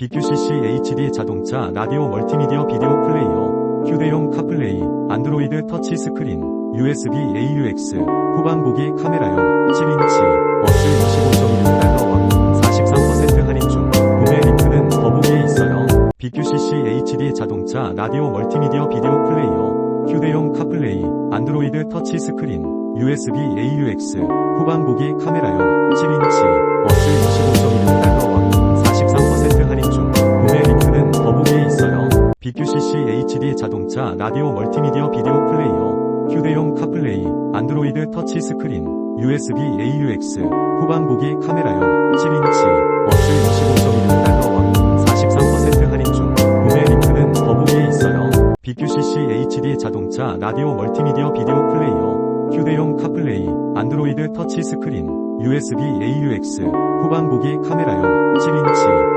BQCC HD 자동차 라디오 멀티미디어 비디오 플레이어, 휴대용 카플레이, 안드로이드 터치 스크린, USB AUX, 후방 보기 카메라용, 7인치, 어스 25.6달러원, 43% 할인 중, 구매 링크는 더보기에 있어요. BQCC HD 자동차 라디오 멀티미디어 비디오 플레이어, 휴대용 카플레이, 안드로이드 터치 스크린, USB AUX, 후방 보기 카메라용, 7인치, BQCC HD 자동차 라디오 멀티미디어 비디오 플레이어, 휴대용 카플레이, 안드로이드 터치 스크린, USB AUX, 후방 보기 카메라용, 7인치, 어스 25.6달러원, 43% 할인 중, 구매 링크는 더보기에 있어요. BQCC HD 자동차 라디오 멀티미디어 비디오 플레이어, 휴대용 카플레이, 안드로이드 터치 스크린, USB AUX, 후방 보기 카메라용, 7인치, 어스